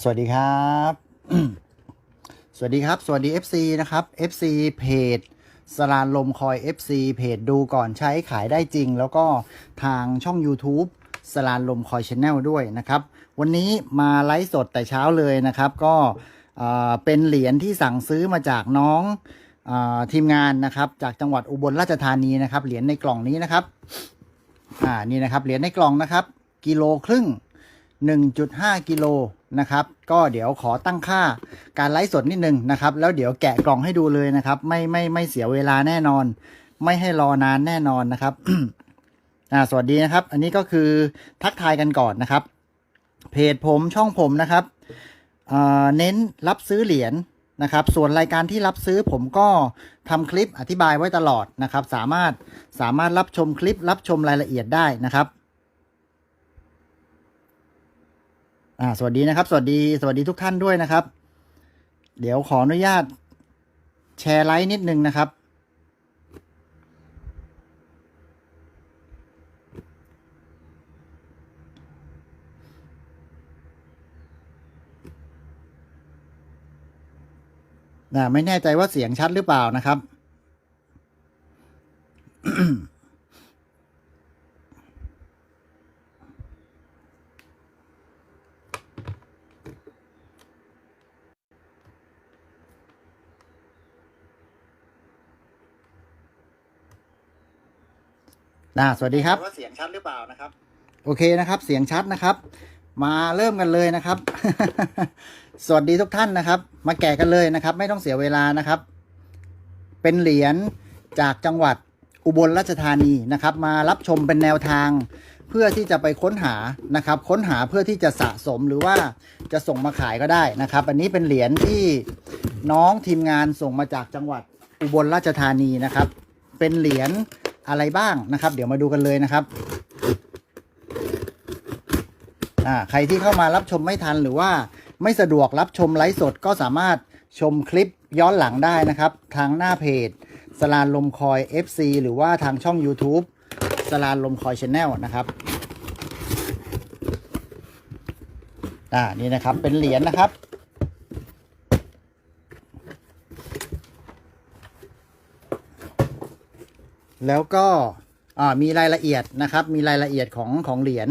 สวัสดีครับ สวัสดีครับ สวัสดี FC นะครับ FC เพจสลานลมคอย FC เพจดูก่อนใช้ขายได้จริง แล้วก็ทางช่อง YouTube สลานลมคอยชแนลด้วยนะครับ วันนี้มาไลฟ์สดแต่เช้าเลยนะครับ ก็เป็นเหรียญที่สั่งซื้อมาจากน้องอทีมงานนะครับ จากจังหวัดอุบลราชธานีนะครับ เหรียญในกล่องนี้นะครับ อ่า นี่นะครับ เหรียญในกล่องนะครับ กิโลครึ่ง 1.5 กิโล นะครับ ก็เดี๋ยวขอตั้งค่าการไลฟ์สดนิดนึงนะครับ แล้วเดี๋ยวแกะกล่องให้ดูเลยนะครับ ไม่ไม่ไม่เสียเวลาแน่นอน ไม่ให้รอนานแน่นอนนะครับอ่าสวัสดีนะครับ อันนี้ก็คือทักทายกันก่อนนะครับ เพจผมช่องผมนะครับเเน้นรับซื้อเหรียญนะครับ ส่วนรายการที่รับซื้อผมก็ทำคลิปอธิบายไว้ตลอดนะครับ สามารถสามารถรับชมคลิปรับชมรายละเอียดได้นะครับ อ่า สวัสดีนะครับ สวัสดี สวัสดีทุกท่านด้วยนะครับ เดี๋ยวขออนุญาตแชร์ไลฟ์นิดนึงนะครับอ่าไม่แน่ใจว่าเสียงชัดหรือเปล่านะครับ อ่าสวัสดีครับว่าเสียงชัดหรือเปล่านะครับ โอเคนะครับ เสียงชัดนะครับ มาเริ่มกันเลยนะครับ สวัสดีทุกท่านนะครับ มาแกะกันเลยนะครับ ไม่ต้องเสียเวลานะครับ เป็นเหรียญจากจังหวัดอุบลราชธานีนะครับ มารับชมเป็นแนวทาง เพื่อที่จะไปค้นหานะครับ ค้นหาเพื่อที่จะสะสมหรือว่าจะส่งมาขายก็ได้นะครับ อันนี้เป็นเหรียญที่น้องทีมงานส่งมาจากจังหวัดอุบลราชธานีนะครับ เป็นเหรียญ อะไรบ้างนะครับ เดี๋ยวมาดูกันเลยนะครับอ่าใครที่เข้ามารับชมไม่ทันหรือว่าไม่สะดวกรับชมไลฟ์สดก็สามารถชมคลิปย้อนหลังได้นะครับ ทางหน้าเพจสลานลมคอย FC หรือว่าทางช่อง YouTube สลานลมคอยช n แนลนะครับอ่านี่นะครับเป็นเหรียญนะครับ แล้วก็มีรายละเอียดนะครับ มีรายละเอียดของของเหรียญ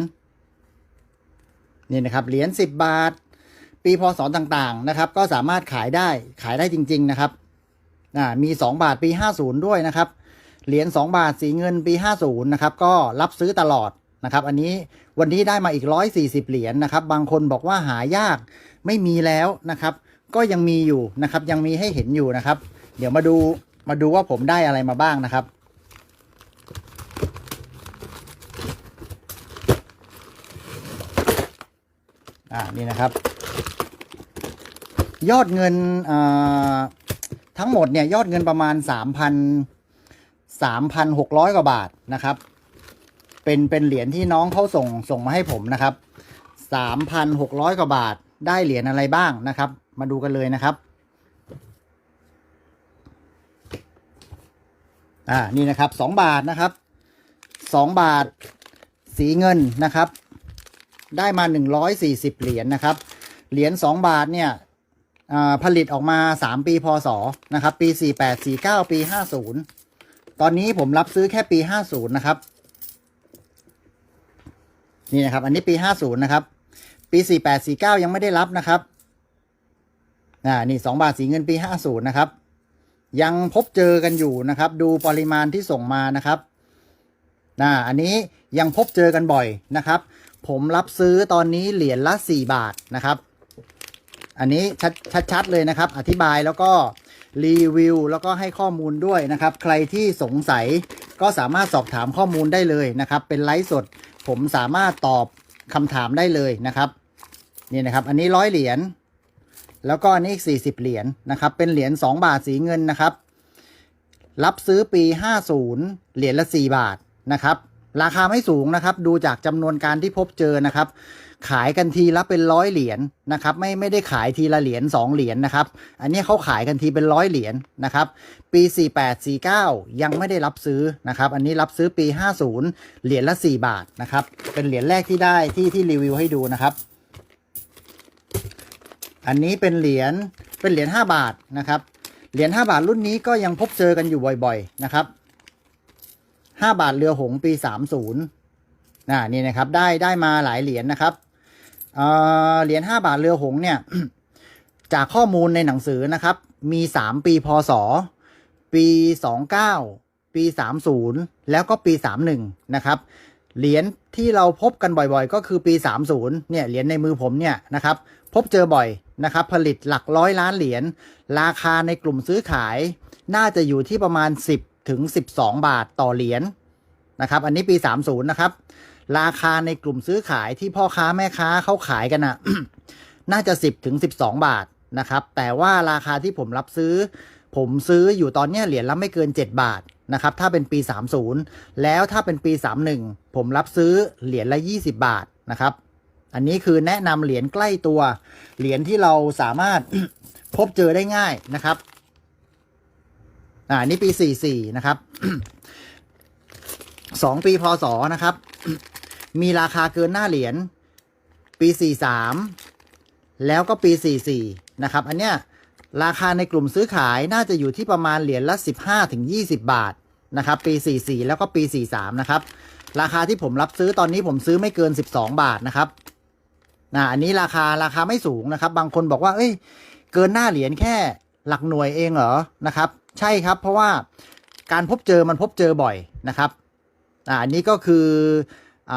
นี่นะครับเหรียญ10 บาท ปีพศต่างๆนะครับ ก็สามารถขายได้ขายได้จริง ๆนะครับอ่ามี 2 บาทปี 50 ด้วยนะครับเหรียญ2บาทสีเงินปี 50นะครับก็รับซื้อตลอดนะครับอันนี้วันนี้ได้มาอีก 140 เหรียญนะครับ บางคนบอกว่าหายากไม่มีแล้วนะครับ ก็ยังมีอยู่นะครับ ยังมีให้เห็นอยู่นะครับ เดี๋ยวมาดูมาดูว่าผมได้อะไรมาบ้างนะครับ อ่านี่นะครับ ยอดเงินอ่าทั้งหมดเนี่ยยอดเงินประมาณ 3,000 3,600 กว่าบาทนะครับ เป็นเป็นเหรียญที่น้องเขาส่งส่งมาให้ผมนะครับ 3,600 กว่าบาทได้เหรียญอะไรบ้างนะครับ มาดูกันเลยนะครับอ่านี่นะครับ 2 บาทนะครับ 2 บาทสีเงินนะครับ ได้มา 140 เหรียญนะครับ เหรียญ2บาทเนี่ยผลิตออกมา 3 ปีพศนะครับ ปี 48 49 ปี 50 ตอนนี้ผมรับซื้อแค่ปี 50 นะครับ นี่นะครับ อันนี้ปี 50 นะครับ ปี 48 49 ยังไม่ได้รับนะครับอ่านี่ 2 บาทสีเงินปี 50 นะครับ ยังพบเจอกันอยู่นะครับ ดูปริมาณที่ส่งมานะครับอ่าอันนี้ยังพบเจอกันบ่อยนะครับ ผมรับซื้อตอนนี้เหรียญละ 4 บาทนะครับ อันนี้ชัดชัดๆเลยนะครับ อธิบายแล้วก็รีวิวแล้วก็ให้ข้อมูลด้วยนะครับ ใครที่สงสัยก็สามารถสอบถามข้อมูลได้เลยนะครับ เป็นไลฟ์สด ผมสามารถตอบคำถามได้เลยนะครับนี่นะครับ อันนี้ร้อยเหรียญแล้วก็อันนี้อีก40 เหรียญนะครับ เป็นเหรียญ2บาทสีเงินนะครับ รับซื้อปี 50 เหรียญละ 4 บาทนะครับ ราคาไม่สูงนะครับ ดูจากจำนวนการที่พบเจอนะครับ ขายกันทีละเป็นร้อยเหรียญนะครับ ไม่ไม่ได้ขายทีละเหรียญ2เหรียญนะครับ อันนี้เขาขายกันทีเป็นร้อยเหรียญนะครับ ปี 48 49 ยังไม่ได้รับซื้อนะครับ อันนี้รับซื้อปี 50 เหรียญละ 4 บาทนะครับ เป็นเหรียญแรกที่ได้ที่ที่รีวิวให้ดูนะครับ อันนี้เป็นเหรียญเป็นเหรียญห้าบาทนะครับ เหรียญห้าบาทรุ่นนี้ก็ยังพบเจอกันอยู่บ่อย ๆ นะครับ ห้าบาทเรือหงปีสามศูนย์นี่นะครับได้ได้มาหลายเหรียญนะครับเเหรียญห้าบาทเรือหงเนี่ยจากข้อมูลในหนังสือนะครับ มีสามปีพศ ปีสองเก้าปีสามศูนย์แล้วก็ปีสามหนึ่งนะครับเหรียญที่เราพบกันบ่อยๆ ก็คือปี 30 เนี่ย เหรียญในมือผมเนี่ยนะครับ พบเจอบ่อยนะครับ ผลิตหลักร้อยล้านเหรียญ ราคาในกลุ่มซื้อขาย น่าจะอยู่ที่ประมาณ 10 ถึง 12 บาทต่อเหรียญนะครับ อันนี้ปี 30 นะครับ ราคาในกลุ่มซื้อขายที่พ่อค้าแม่ค้าเขาขายกันนะน่าจะ 10ถึง12 บาทนะครับ แต่ว่าราคาที่ผมรับซื้อ ผมซื้ออยู่ตอนนี้เหรียญละไม่เกิน 7 บาทนะครับ ถ้าเป็นปี 30 แล้วถ้าเป็นปี 31 ผมรับซื้อเหรียญละ 20 บาทนะครับ อันนี้คือแนะนำเหรียญใกล้ตัว เหรียญที่เราสามารถพบเจอได้ง่ายนะครับ อ่านี่ปี44นะครับสองปีพศนะครับ มีราคาเกินหน้าเหรียญปี43แล้วก็ปี44นะครับ อันเนี้ยราคาในกลุ่มซื้อขายน่าจะอยู่ที่ประมาณเหรียญละ15ถึง20บาทนะครับ ปี44แล้วก็ปี43นะครับ ราคาที่ผมรับซื้อตอนนี้ผมซื้อไม่เกิน12บาทนะครับนะอันนี้ราคาราคาไม่สูงนะครับ บางคนบอกว่า เอ้ย เกินหน้าเหรียญแค่หลักหน่วยเองเหรอนะครับ ใช่ครับ เพราะว่าการพบเจอมันพบเจอบ่อยนะครับอ่าอันนี้ก็คืออ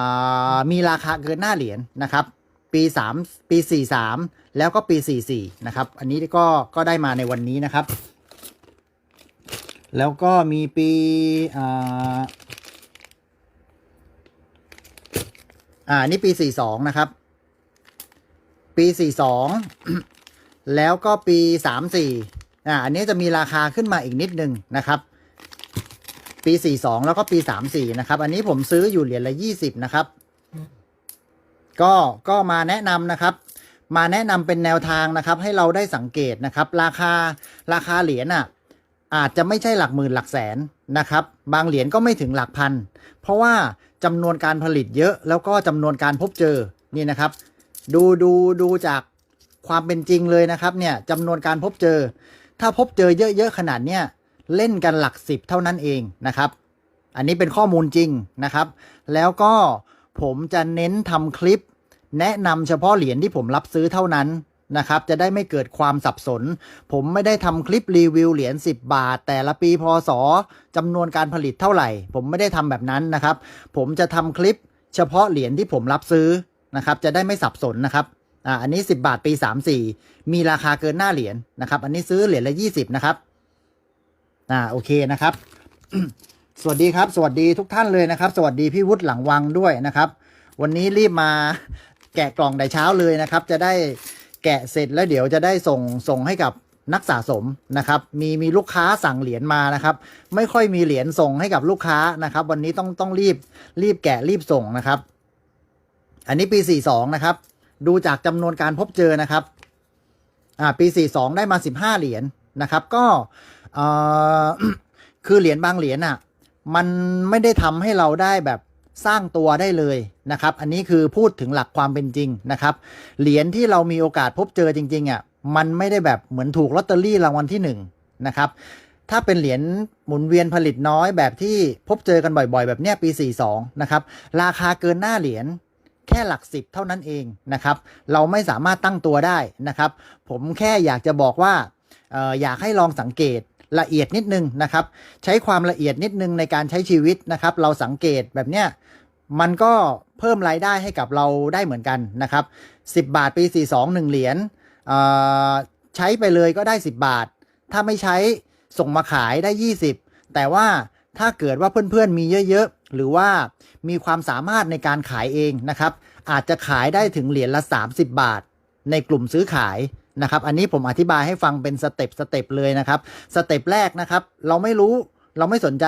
มีราคาเกินหน้าเหรียญนะครับ ปีสามปีสี่สามแล้วก็ปีสี่สี่นะครับ อันนี้ก็ก็ได้มาในวันนี้นะครับ แล้วก็มีปีอ่าอ่านี่ปีสี่สองนะครับ ปีสี่สองแล้วก็ปีสามสี่ อ่าอันนี้จะมีราคาขึ้นมาอีกนิดนึงนะครับ ปี 42 แล้วก็ปี 34 นะครับ อันนี้ผมซื้ออยู่เหรียญละ 20 นะครับ ก็ก็มาแนะนำนะครับ มาแนะนำเป็นแนวทางนะครับ ให้เราได้สังเกตนะครับ ราคาราคาเหรียญอะอาจจะไม่ใช่หลักหมื่นหลักแสนนะครับ บางเหรียญก็ไม่ถึงหลักพัน เพราะว่าจำนวนการผลิตเยอะแล้วก็จำนวนการพบเจอนี่นะครับ ดูดูดูจากความเป็นจริงเลยนะครับเนี่ยจำนวนการพบเจอ ถ้าพบเจอเยอะๆขนาดเนี้ยเล่นกันหลักสิบเท่านั้นเองนะครับ อันนี้เป็นข้อมูลจริงนะครับ แล้วก็ผมจะเน้นทำคลิป แนะนำเฉพาะเหรียญที่ผมรับซื้อเท่านั้นนะครับ จะได้ไม่เกิดความสับสน ผมไม่ได้ทำคลิปรีวิวเหรียญ10 บาท แต่ละปีพศจำนวนการผลิตเท่าไหร่ ผมไม่ได้ทำแบบนั้นนะครับ ผมจะทำคลิปเฉพาะเหรียญที่ผมรับซื้อนะครับ จะได้ไม่สับสนนะครับ อ่าอันนี้ 10 บาทปี 34 มีราคาเกินหน้าเหรียญนะครับ อันนี้ซื้อเหรียญละ 20 นะครับอ่าโอเคนะครับ สวัสดีครับ สวัสดีทุกท่านเลยนะครับ สวัสดีพี่วุฒิหลังวังด้วยนะครับ วันนี้รีบมาแกะกล่องแต่เช้าเลยนะครับ จะได้แกะเสร็จแล้วเดี๋ยวจะได้ส่งส่งให้กับนักสะสมนะครับ มีมีลูกค้าสั่งเหรียญมานะครับ ไม่ค่อยมีเหรียญส่งให้กับลูกค้านะครับ วันนี้ต้องต้องรีบรีบแกะรีบส่งนะครับ อันนี้ปี 42 นะครับ ดูจากจำนวนการพบเจอนะครับอ่าปี 42 ได้มา 15 เหรียญนะครับ ก็เอ่อคือเหรียญบางเหรียญอะมันไม่ได้ทำให้เราได้แบบสร้างตัวได้เลยนะครับ อันนี้คือพูดถึงหลักความเป็นจริงนะครับ เหรียญที่เรามีโอกาสพบเจอจริงๆอะมันไม่ได้แบบเหมือนถูกลอตเตอรี่รางวัลที่หนึ่งนะครับ ถ้าเป็นเหรียญหมุนเวียนผลิตน้อยแบบที่พบเจอกันบ่อยๆ แบบเนี้ยปี 42 นะครับ ราคาเกินหน้าเหรียญ แค่หลักสิบเท่านั้นเองนะครับ เราไม่สามารถตั้งตัวได้นะครับ ผมแค่อยากจะบอกว่าอออยากให้ลองสังเกตละเอียดนิดนึงนะครับ ใช้ความละเอียดนิดนึงในการใช้ชีวิตนะครับ เราสังเกตแบบเนี้ยมันก็เพิ่มรายได้ให้กับเราได้เหมือนกันนะครับ 10 บาทปี 42 1 เหรียญใช้ไปเลยก็ได้ 10 บาท ถ้าไม่ใช้ส่งมาขายได้ 20 แต่ว่าถ้าเกิดว่าเพื่อนๆมีเยอะ หรือว่ามีความสามารถในการขายเองนะครับ อาจจะขายได้ถึงเหรียญละ 30 บาท ในกลุ่มซื้อขายนะครับ อันนี้ผมอธิบายให้ฟังเป็นสเต็ปสเต็ปเลยนะครับ สเต็ปแรกนะครับ เราไม่รู้เราไม่สนใจ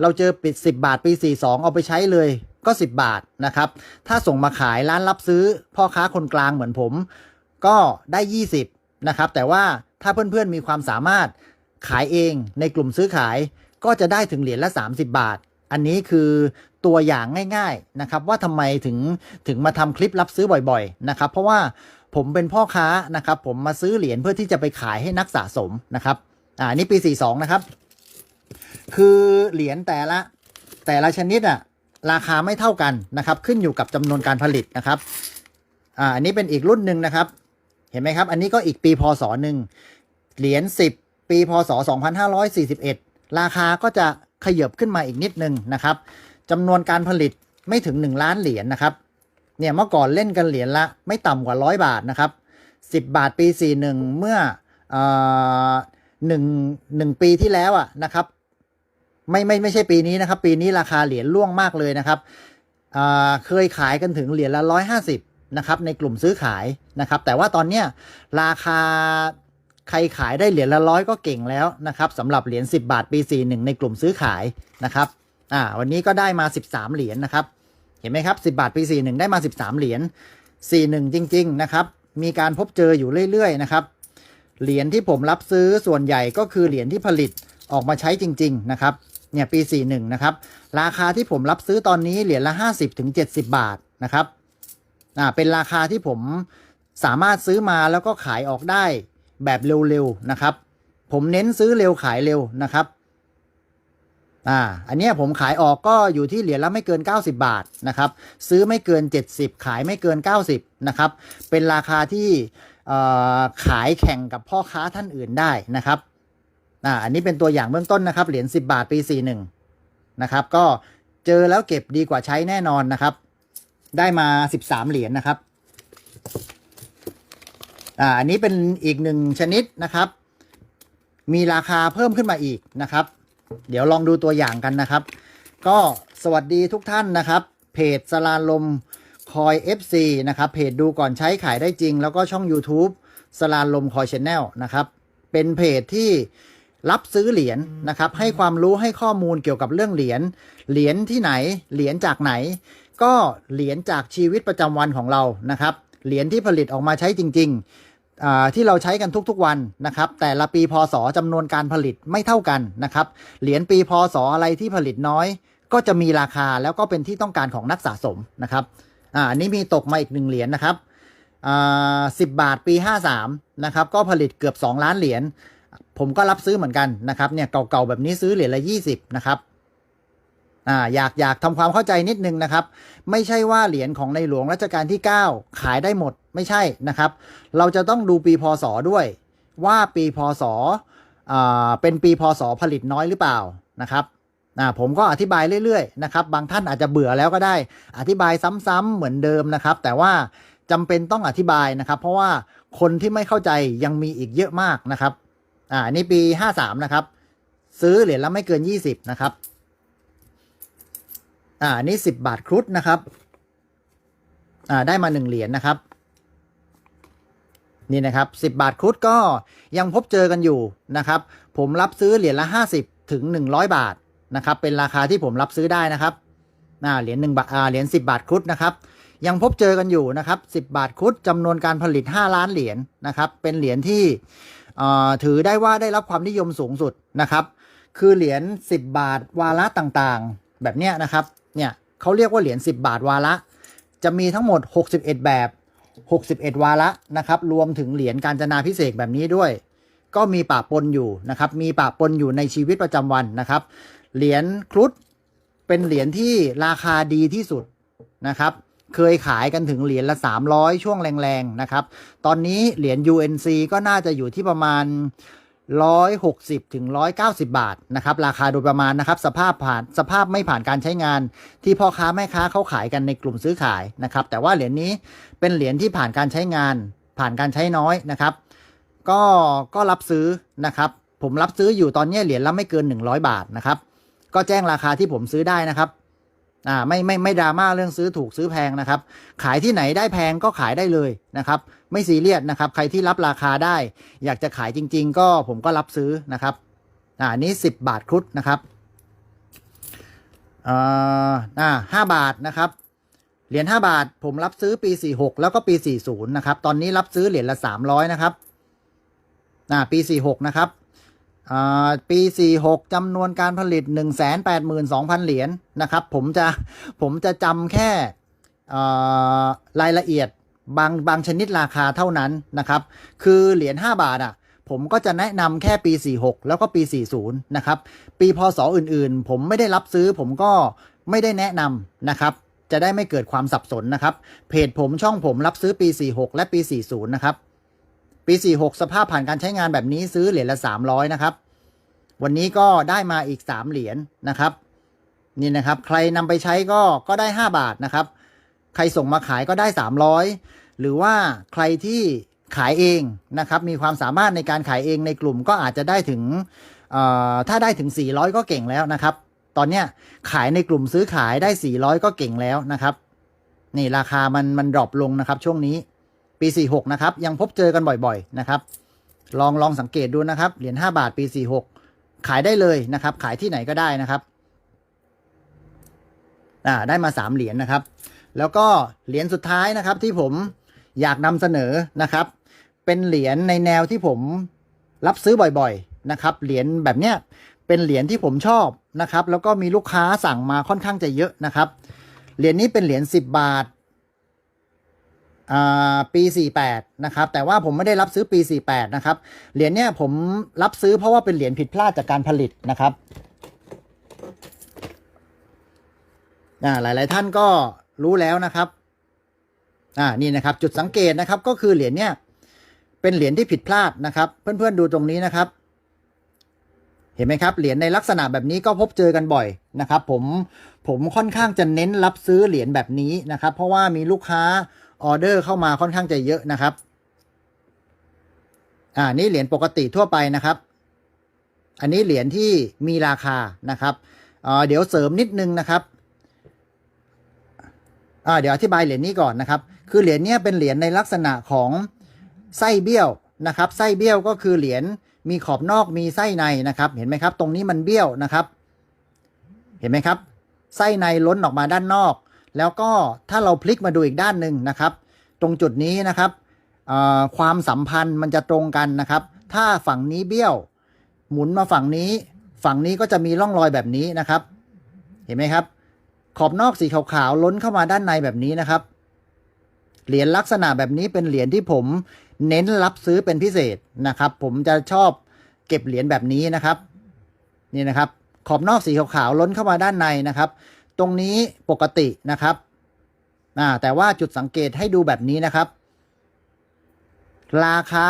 เราเจอปิด 10 บาทปี 42 เอาไปใช้เลยก็ 10 บาทนะครับ ถ้าส่งมาขายร้านรับซื้อ พ่อค้าคนกลางเหมือนผม ก็ได้ 20 นะครับ แต่ว่าถ้าเพื่อนๆมีความสามารถขายเองในกลุ่มซื้อขายก็จะได้ถึงเหรียญละ 30 บาท อันนี้คือตัวอย่างง่าย ๆนะครับ ว่าทำไมถึงถึงมาทำคลิปรับซื้อบ่อยๆนะครับ เพราะว่าผมเป็นพ่อค้านะครับ ผมมาซื้อเหรียญเพื่อที่จะไปขายให้นักสะสมนะครับอ่านี่ปี 42 นะครับ คือเหรียญแต่ละแต่ละชนิดอะราคาไม่เท่ากันนะครับ ขึ้นอยู่กับจำนวนการผลิตนะครับอ่าอันนี้เป็นอีกรุ่นหนึ่งนะครับ เห็นไหมครับ อันนี้ก็อีกปีพศหนึ่งเหรียญ10 ปีพศ 2541 ราคาก็จะ ขยับขึ้นมาอีกนิดนึงนะครับจำนวนการผลิตไม่ถึง 1 ล้านเหรียญนะครับเนี่ยเมื่อก่อนเล่นกันเหรียญละไม่ต่ำกว่าร้อยบาทนะครับสิบบาทปี 41 เมื่อเอ่อหนึ่งหนึ่งปีที่แล้วอะนะครับไม่ไม่ไม่ใช่ปีนี้นะครับ ปีนี้ราคาเหรียญล่วงมากเลยนะครับเคยขายกันถึงเหรียญละร้อยห้าสิบนะครับในกลุ่มซื้อขายนะครับแต่ว่าตอนเนี้ยราคา ใครขายได้เหรียญละร้อยก็เก่งแล้วนะครับสำหรับเหรียญ10 บาทปี 41 ในกลุ่มซื้อขายนะครับอ่าวันนี้ก็ได้มา 13 เหรียญนะครับ เห็นไหมครับ 10 บาทปี 41 ได้มา 13 เหรียญ41 จริง ๆ นะครับ มีการพบเจออยู่เรื่อย ๆ นะครับ เหรียญที่ผมรับซื้อส่วนใหญ่ก็คือเหรียญที่ผลิตออกมาใช้จริง ๆ นะครับ เนี่ยปี 41 นะครับ ราคาที่ผมรับซื้อตอนนี้เหรียญละ 50ถึง70บาทนะครับ อ่า เป็นราคาที่ผมสามารถซื้อมาแล้วก็ขายออกได้ แบบเร็วๆนะครับ ผมเน้นซื้อเร็วขายเร็วนะครับอ่าอันนี้ผมขายออกก็อยู่ที่เหรียญละไม่เกิน 90 บาทนะครับ ซื้อไม่เกิน 70 ขายไม่เกิน 90นะครับ เป็นราคาที่ขายแข่งกับพ่อค้าท่านอื่นได้นะครับอ่าอันนี้เป็นตัวอย่างเบื้องต้นนะครับ เหรียญ10 บาทปี 41นะครับ ก็เจอแล้วเก็บดีกว่าใช้แน่นอนนะครับ ได้มา 13 เหรียญนะครับ อ่าอันนี้เป็นอีกหนึ่งชนิดนะครับ มีราคาเพิ่มขึ้นมาอีกนะครับ เดี๋ยวลองดูตัวอย่างกันนะครับ ก็สวัสดีทุกท่านนะครับ เพจสลาลมคอย FC นะครับ เพจดูก่อนใช้ขายได้จริง แล้วก็ช่อง YouTube สลาลมคอยชแนลนะครับ เป็นเพจที่รับซื้อเหรียญนะครับ ให้ความรู้ให้ข้อมูลเกี่ยวกับเรื่องเหรียญ เหรียญที่ไหน เหรียญจากไหน ก็เหรียญจากชีวิตประจำวันของเรานะครับ เหรียญที่ผลิตออกมาใช้จริง ๆ ที่เราใช้กันทุกๆวันนะครับ แต่ละปีพศจำนวนการผลิตไม่เท่ากันนะครับ เหรียญปีพศอะไรที่ผลิตน้อย ก็จะมีราคาแล้วก็เป็นที่ต้องการของนักสะสมนะครับอ่านี้มีตกมาอีกหนึ่งเหรียญนะครับอ่าสิบาทปี 53นะครับก็ผลิตเกือบ 2 ล้านเหรียญผมก็รับซื้อเหมือนกันนะครับเนี่ยเก่าๆแบบนี้ซื้อเหรียญละ 20นะครับ อ่าอยากอยากทำความเข้าใจนิดนึงนะครับ ไม่ใช่ว่าเหรียญของในหลวงรัชกาลที่ 9 ขายได้หมดไม่ใช่นะครับ เราจะต้องดูปีพศด้วย ว่าปีพศอ่าเป็นปีพศผลิตน้อยหรือเปล่านะครับอ่าผมก็อธิบายเรื่อยๆนะครับ บางท่านอาจจะเบื่อแล้วก็ได้ อธิบายซ้ำๆเหมือนเดิมนะครับ แต่ว่าจำเป็นต้องอธิบายนะครับ เพราะว่าคนที่ไม่เข้าใจยังมีอีกเยอะมากนะครับอ่าอันนี่ปี 53 นะครับ ซื้อเหรียญละไม่เกิน 20 นะครับ อ่านี่10บาทครุฑนะครับ อ่าได้มา1เหรียญนะครับ นี่นะครับ10บาทครุฑก็ยังพบเจอกันอยู่นะครับ ผมรับซื้อเหรียญละ50ถึง100บาทนะครับ เป็นราคาที่ผมรับซื้อได้นะครับอ่าเหรียญ1บาทอ่าเหรียญ10บาทครุฑนะครับ ยังพบเจอกันอยู่นะครับ10บาทครุฑจำนวนการผลิต5ล้านเหรียญนะครับ เป็นเหรียญที่อ่าถือได้ว่าได้รับความนิยมสูงสุดนะครับ คือเหรียญ10 บาทวาระต่างๆ แบบเนี้ยนะครับ เนี่ยเขาเรียกว่าเหรียญ10 บาทวาระ จะมีทั้งหมด 61 แบบ 61 วาระนะครับ รวมถึงเหรียญการจนาพิเศษแบบนี้ด้วย ก็มีปะปนอยู่นะครับ มีปะปนอยู่ในชีวิตประจำวันนะครับ เหรียญครุฑเป็นเหรียญที่ราคาดีที่สุดนะครับ เคยขายกันถึงเหรียญละ 300 ช่วงแรงๆนะครับ ตอนนี้เหรียญ UNC ก็น่าจะอยู่ที่ประมาณ 160ถึง190 บาทนะครับราคาโดยประมาณนะครับสภาพผ่านสภาพไม่ผ่านการใช้งาน ที่พ่อค้าแม่ค้าเขาขายกันในกลุ่มซื้อขายนะครับแต่ว่าเหรียญนี้เป็นเหรียญที่ผ่านการใช้งาน ผ่านการใช้น้อยนะครับ ก็ก็รับซื้อนะครับ ผมรับซื้ออยู่ตอนนี้เหรียญละไม่เกิน 100 บาทนะครับก็แจ้งราคาที่ผมซื้อได้นะครับ อ่าไม่ไม่ไม่ดราม่าเรื่องซื้อถูกซื้อแพงนะครับ ขายที่ไหนได้แพงก็ขายได้เลยนะครับ ไม่ซีเรียสนะครับ ใครที่รับราคาได้ อยากจะขายจริง ๆ ก็ผมก็รับซื้อนะครับอ่านี้ 10 บาทครุฑนะครับอ่าอ่าห้าบาทนะครับเหรียญ5บาท ผมรับซื้อปี 46 แล้วก็ปี 40 นะครับ ตอนนี้รับซื้อเหรียญละ 300 นะครับ อ่า ปี 46 นะครับ ปี 46จำนวนการผลิต 182,000 เหรียญนะครับ ผมจะผมจะจำแค่รายละเอียดบางบางชนิดราคาเท่านั้นนะครับ คือเหรียญ 5 บาทอะ ผมก็จะแนะนำแค่ปี 46 แล้วก็ปี 40 นะครับ ปีพศอื่นๆ ผมไม่ได้รับซื้อผมก็ไม่ได้แนะนำนะครับ จะได้ไม่เกิดความสับสนนะครับ เพจผมช่องผมรับซื้อปี 46 และปี 40 นะครับ ปี 46 สภาพผ่านการใช้งานแบบนี้ซื้อเหรียญละ 300 นะครับ วันนี้ก็ได้มาอีก 3 เหรียญนะครับ นี่นะครับ ใครนำไปใช้ก็ก็ได้ 5 บาทนะครับ ใครส่งมาขายก็ได้ 300 หรือว่าใครที่ขายเองนะครับ มีความสามารถในการขายเองในกลุ่มก็อาจจะได้ถึงถ้าได้ถึง 400 ก็เก่งแล้วนะครับ ตอนเนี้ยขายในกลุ่มซื้อขายได้ 400 ก็เก่งแล้วนะครับ นี่ราคามันมันดรอปลงนะครับช่วงนี้ ปี 46 นะครับ ยังพบเจอกันบ่อยๆ นะครับ ลองลองสังเกตดูนะครับ เหรียญ 5 บาทปี 46 ขายได้เลยนะครับ ขายที่ไหนก็ได้นะครับ อ่า ได้มา 3 เหรียญนะครับ แล้วก็เหรียญสุดท้ายนะครับที่ผมอยากนำเสนอนะครับ เป็นเหรียญในแนวที่ผมรับซื้อบ่อยๆ นะครับ เหรียญแบบเนี้ย เป็นเหรียญที่ผมชอบนะครับ แล้วก็มีลูกค้าสั่งมาค่อนข้างจะเยอะนะครับ เหรียญนี้เป็นเหรียญ10 บาท ปี 48 นะครับ แต่ว่าผมไม่ได้รับซื้อปี 48 นะครับ เหรียญเนี้ยผมรับซื้อเพราะว่าเป็นเหรียญผิดพลาดจากการผลิตนะครับอ่าหลายท่านก็รู้แล้วนะครับอ่านี่นะครับ จุดสังเกตนะครับ ก็คือเหรียญเนี่ย เป็นเหรียญที่ผิดพลาดนะครับ เพื่อนๆดูตรงนี้นะครับ เห็นไหมครับ เหรียญในลักษณะแบบนี้ก็พบเจอกันบ่อยนะครับ ผมผมค่อนข้างจะเน้นรับซื้อเหรียญแบบนี้นะครับ เพราะว่ามีลูกค้า ออเดอร์เข้ามาค่อนข้างจะเยอะนะครับ อ่านี่เหรียญปกติทั่วไปนะครับ อันนี้เหรียญที่มีราคานะครับอ่าเดี๋ยวเสริมนิดนึงนะครับอ่าเดี๋ยวอธิบายเหรียญนี้ก่อนนะครับ คือเหรียญนี้เป็นเหรียญในลักษณะของไส้เบี้ยวนะครับ ไส้เบี้ยวก็คือเหรียญมีขอบนอกมีไส้ในนะครับ เห็นไหมครับ ตรงนี้มันเบี้ยวนะครับ เห็นไหมครับ ไส้ในล้นออกมาด้านนอก แล้วก็ถ้าเราพลิกมาดูอีกด้านหนึ่งนะครับ ตรงจุดนี้นะครับความสัมพันธ์มันจะตรงกันนะครับ ถ้าฝั่งนี้เบี้ยว หมุนมาฝั่งนี้ ฝั่งนี้ก็จะมีร่องรอยแบบนี้นะครับ เห็นไหมครับ ขอบนอกสีขาวๆล้นเข้ามาด้านในแบบนี้นะครับ เหรียญลักษณะแบบนี้เป็นเหรียญที่ผมเน้นรับซื้อเป็นพิเศษนะครับ ผมจะชอบเก็บเหรียญแบบนี้นะครับ นี่นะครับ ขอบนอกสีขาวๆล้นเข้ามาด้านในนะครับ ตรงนี้ปกตินะครับแต่ว่าจุดสังเกตให้ดูแบบนี้นะครับ ราคา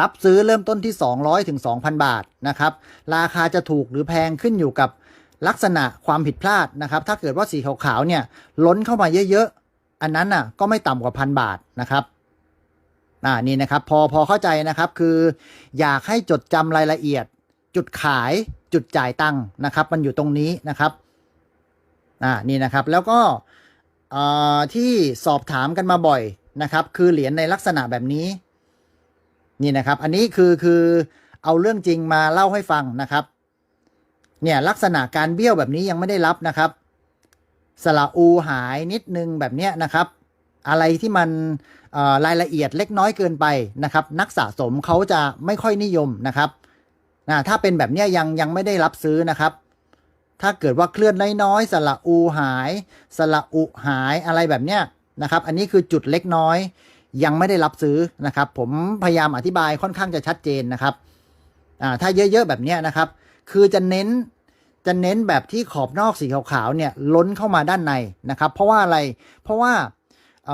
รับซื้อเริ่มต้นที่ 200ถึง2,000 บาทนะครับ ราคาจะถูกหรือแพงขึ้นอยู่กับลักษณะความผิดพลาดนะครับ ถ้าเกิดว่าสีขาวๆเนี่ย ล้นเข้ามาเยอะๆ อันนั้นน่ะก็ไม่ต่ำกว่าพันบาทนะครับอ่านี่นะครับ พอพอเข้าใจนะครับคือ อยากให้จดจำรายละเอียด จุดขายจุดจ่ายตังค์นะครับ มันอยู่ตรงนี้นะครับ อ่านี่นะครับแล้วก็ที่สอบถามกันมาบ่อยนะครับ คือเหรียญในลักษณะแบบนี้ นี่นะครับ อันนี้คือคือเอาเรื่องจริงมาเล่าให้ฟังนะครับ เนี่ยลักษณะการเบี้ยวแบบนี้ยังไม่ได้รับนะครับ สระอูหายนิดนึงแบบเนี้ยนะครับ อะไรที่มันรายละเอียดเล็กน้อยเกินไปนะครับ นักสะสมเขาจะไม่ค่อยนิยมนะครับนะถ้าเป็นแบบเนี้ยยังยังไม่ได้รับซื้อนะครับ ถ้าเกิดว่าเคลื่อนน้อยๆสระอูหาย สระอุหายอะไรแบบเนี้ยนะครับ อันนี้คือจุดเล็กน้อย ยังไม่ได้รับซื้อนะครับ ผมพยายามอธิบายค่อนข้างจะชัดเจนนะครับอ่าถ้าเยอะๆแบบเนี้ยนะครับ คือจะเน้นจะเน้นแบบที่ขอบนอกสีขาวๆเนี่ยล้นเข้ามาด้านในนะครับ เพราะว่าอะไรเพราะว่าเ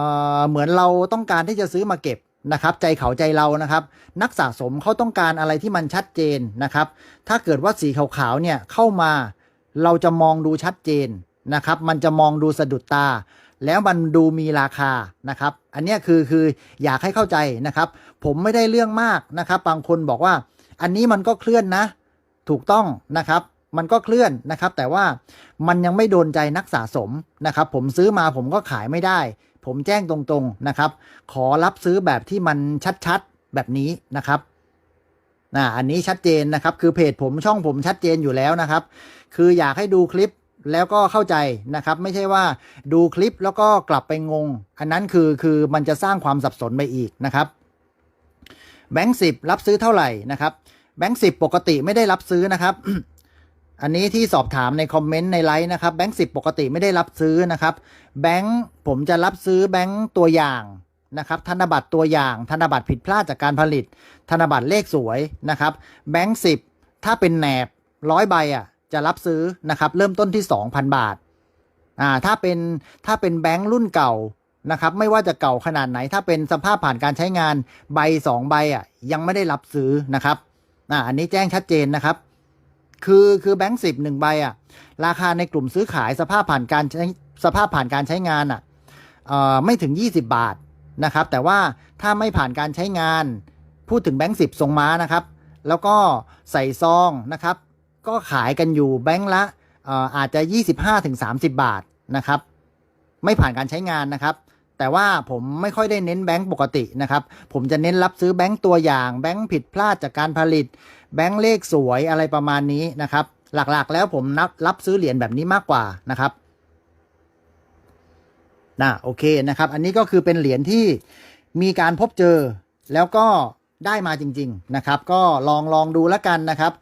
เหมือนเราต้องการที่จะซื้อมาเก็บนะครับใจเขาใจเรานะครับ นักสะสมเขาต้องการอะไรที่มันชัดเจนนะครับ ถ้าเกิดว่าสีขาวๆเนี่ยเข้ามา เราจะมองดูชัดเจนนะครับ มันจะมองดูสะดุดตา แล้วมันดูมีราคานะครับ อันนี้คือคืออยากให้เข้าใจนะครับ ผมไม่ได้เรื่องมากนะครับ บางคนบอกว่า อันนี้มันก็เคลื่อนนะ ถูกต้องนะครับ มันก็เคลื่อนนะครับ แต่ว่ามันยังไม่โดนใจนักสะสมนะครับ ผมซื้อมาผมก็ขายไม่ได้ ผมแจ้งตรงๆนะครับ ขอรับซื้อแบบที่มันชัดๆแบบนี้นะครับ อ่าอันนี้ชัดเจนนะครับคือเพจผมช่องผมชัดเจนอยู่แล้วนะครับ คืออยากให้ดูคลิปแล้วก็เข้าใจนะครับไม่ใช่ว่าดูคลิปแล้วก็กลับไปงง อันนั้นคือคือมันจะสร้างความสับสนไปอีกนะครับแบงค์สิบรับซื้อเท่าไหร่นะครับแบงค์สิบปกติไม่ได้รับซื้อนะครับอันนี้ที่สอบถามในคอมเมนต์ในไลน์นะครับแบงค์สิปกติไม่ได้รับซื้อนะครับแบงค์ผมจะรับซื้อแบงค์ตัวอย่าง นะครับธนบัตรตัวอย่าง ธนบัตรผิดพลาดจากการผลิต ธนบัตรเลขสวยนะครับแบงค์สิบถ้าเป็นแหนบร้อยใบอะจะรับซื้อนะครับเริ่มต้นที่ 2,000 บาทอ่าถ้าเป็นถ้าเป็นแบงค์รุ่นเก่านะครับไม่ว่าจะเก่าขนาดไหน ถ้าเป็นสภาพผ่านการใช้งานใบสองใบอะยังไม่ได้รับซื้อนะครับอ่าอันนี้แจ้งชัดเจนนะครับ คือคือแบงค์สิบหนึ่งใบอะราคาในกลุ่มซื้อขายสภาพผ่านการใช้สภาพผ่านการใช้งานอะเอ่อไม่ถึง 20 บาท นะครับ แต่ว่าถ้าไม่ผ่านการใช้งาน พูดถึงแบงค์สิบทรงม้านะครับ แล้วก็ใส่ซองนะครับ ก็ขายกันอยู่แบงค์ละอ่ออาจจะ 25-30 บาทนะครับ ไม่ผ่านการใช้งานนะครับ แต่ว่าผมไม่ค่อยได้เน้นแบงค์ปกตินะครับ ผมจะเน้นรับซื้อแบงค์ตัวอย่างแบงค์ผิดพลาดจากการผลิต แบงค์เลขสวยอะไรประมาณนี้นะครับ หลักๆ แล้วผมนับรับซื้อเหรียญแบบนี้มากกว่านะครับ นะโอเคนะครับ อันนี้ก็คือเป็นเหรียญที่มีการพบเจอแล้วก็ได้มาจริง ๆ นะครับ ก็ลองลองดูแล้วกันนะครับ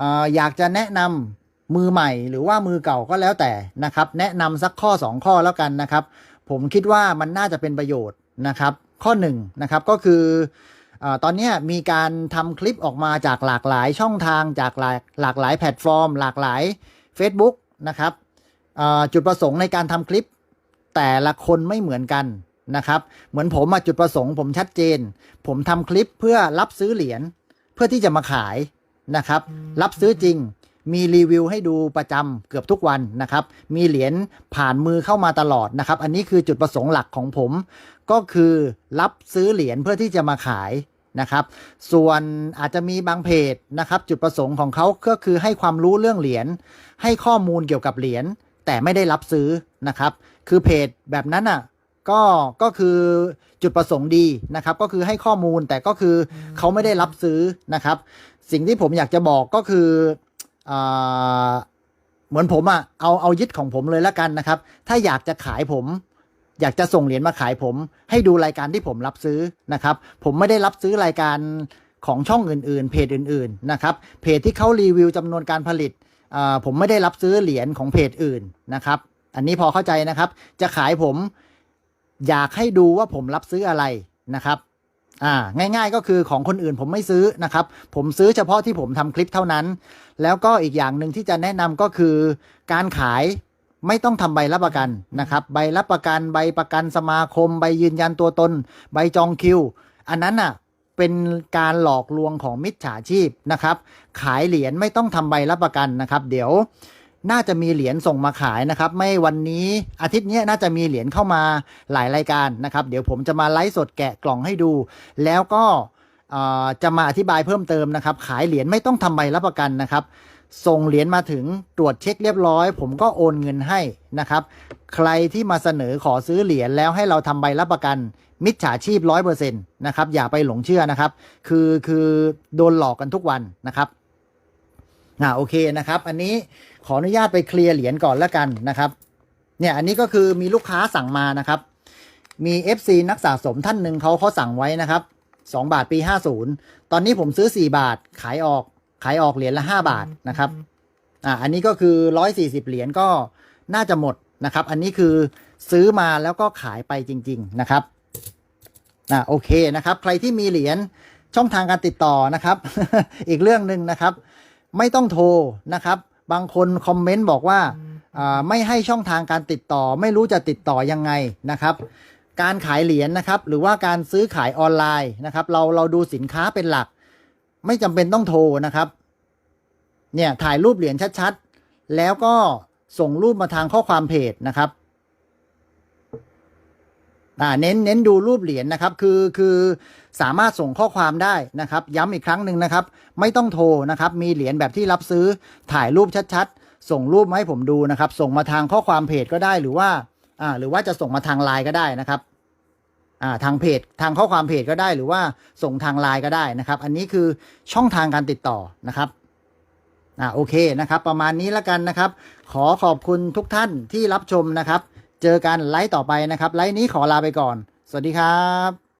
อออยากจะแนะนำมือใหม่หรือว่ามือเก่าก็แล้วแต่นะครับ แนะนำสักข้อ 2 ข้อแล้วกันนะครับ ผมคิดว่ามันน่าจะเป็นประโยชน์นะครับ ข้อ1นงนะครับก็คืออตอนนี้มีการทำคลิปออกมาจากหลากหลายช่องทางจากหลากหลากหลายแพลตฟอร์ม หลากหลาย Facebook นะครับจุดประสงค์ในการทำคลิป แต่ละคนไม่เหมือนกันนะครับ เหมือนผมอะจุดประสงค์ผมชัดเจน ผมทำคลิปเพื่อรับซื้อเหรียญเพื่อที่จะมาขายนะครับ รับซื้อจริง มีรีวิวให้ดูประจำเกือบทุกวันนะครับ มีเหรียญผ่านมือเข้ามาตลอดนะครับ อันนี้คือจุดประสงค์หลักของผม ก็คือรับซื้อเหรียญเพื่อที่จะมาขายนะครับ ส่วนอาจจะมีบางเพจนะครับ จุดประสงค์ของเขาก็คือให้ความรู้เรื่องเหรียญให้ข้อมูลเกี่ยวกับเหรียญแต่ไม่ได้รับซื้อนะครับ คือเพจแบบนั้นอะก็ก็คือจุดประสงค์ดีนะครับ ก็คือให้ข้อมูลแต่ก็คือเขาไม่ได้รับซื้อนะครับ สิ่งที่ผมอยากจะบอกก็คืออ่าเหมือนผมอะเอาเอายึดของผมเลยละกันนะครับ ถ้าอยากจะขายผม อยากจะส่งเหรียญมาขายผม ให้ดูรายการที่ผมรับซื้อนะครับ ผมไม่ได้รับซื้อรายการของช่องอื่นๆ เพจอื่นๆนะครับเพจที่เขารีวิวจำนวนการผลิตอ่าผมไม่ได้รับซื้อเหรียญของเพจอื่นนะครับ อันนี้พอเข้าใจนะครับ จะขายผมอยากให้ดูว่าผมรับซื้ออะไรนะครับอ่าง่ายๆก็คือของคนอื่นผมไม่ซื้อนะครับ ผมซื้อเฉพาะที่ผมทำคลิปเท่านั้น แล้วก็อีกอย่างหนึ่งที่จะแนะนำก็คือ การขายไม่ต้องทำใบรับประกันนะครับ ใบรับประกันใบประกันสมาคม ใบยืนยันตัวตน ใบจองคิว อันนั้นอะเป็นการหลอกลวงของมิจฉาชีพนะครับ ขายเหรียญไม่ต้องทำใบรับประกันนะครับ เดี๋ยว น่าจะมีเหรียญส่งมาขายนะครับ ไม่วันนี้อาทิตย์นี้น่าจะมีเหรียญเข้ามาหลายรายการนะครับ เดี๋ยวผมจะมาไลฟ์สดแกะกล่องให้ดู แล้วก็จะมาอธิบายเพิ่มเติมนะครับ ขายเหรียญไม่ต้องทำใบรับประกันนะครับ ส่งเหรียญมาถึงตรวจเช็คเรียบร้อย ผมก็โอนเงินให้นะครับ ใครที่มาเสนอขอซื้อเหรียญแล้วให้เราทำใบรับประกัน มิจฉาชีพร้อยเปอร์เซ็นต์นะครับอย่าไปหลงเชื่อนะครับ คือคือโดนหลอกกันทุกวันนะครับ อ่าโอเคนะครับ อันนี้ขออนุญาตไปเคลียร์เหรียญก่อนแล้วกันนะครับ เนี่ยอันนี้ก็คือมีลูกค้าสั่งมานะครับ มี FC นักสะสมท่านหนึ่งเขาเขาสั่งไว้นะครับ2บาทปี 50 ตอนนี้ผมซื้อ 4 บาทขายออกขายออกเหรียญละ 5 บาทนะครับอ่าอันนี้ก็คือ 140 เหรียญก็น่าจะหมดนะครับ อันนี้คือซื้อมาแล้วก็ขายไปจริง ๆนะครับอ่าโอเคนะครับ ใครที่มีเหรียญช่องทางการติดต่อนะครับ อีกเรื่องหนึ่งนะครับ ไม่ต้องโทรนะครับ บางคนคอมเมนต์บอกว่าไม่ให้ช่องทางการติดต่อ ไม่รู้จะติดต่อยังไงนะครับ การขายเหรียญนะครับ หรือว่าการซื้อขายออนไลน์นะครับ เราเราดูสินค้าเป็นหลัก ไม่จำเป็นต้องโทรนะครับเนี่ยถ่ายรูปเหรียญชัดๆ แล้วก็ส่งรูปมาทางข้อความเพจนะครับ อ่าเน้นเน้นดูรูปเหรียญนะครับ คือคือสามารถส่งข้อความได้นะครับ ย้ำอีกครั้งหนึ่งนะครับ ไม่ต้องโทรนะครับ มีเหรียญแบบที่รับซื้อถ่ายรูปชัดๆ ส่งรูปมาให้ผมดูนะครับ ส่งมาทางข้อความเพจก็ได้หรือว่าอ่าหรือว่าจะส่งมาทางไลน์ก็ได้นะครับอ่าทางเพจทางข้อความเพจก็ได้หรือว่าส่งทางไลน์ก็ได้นะครับ อันนี้คือช่องทางการติดต่อนะครับอ่าโอเคนะครับ ประมาณนี้แล้วกันนะครับ ขอขอบคุณทุกท่านที่รับชมนะครับ เจอกันไลฟ์ต่อไปนะครับ ไลฟ์นี้ขอลาไปก่อน สวัสดีครับ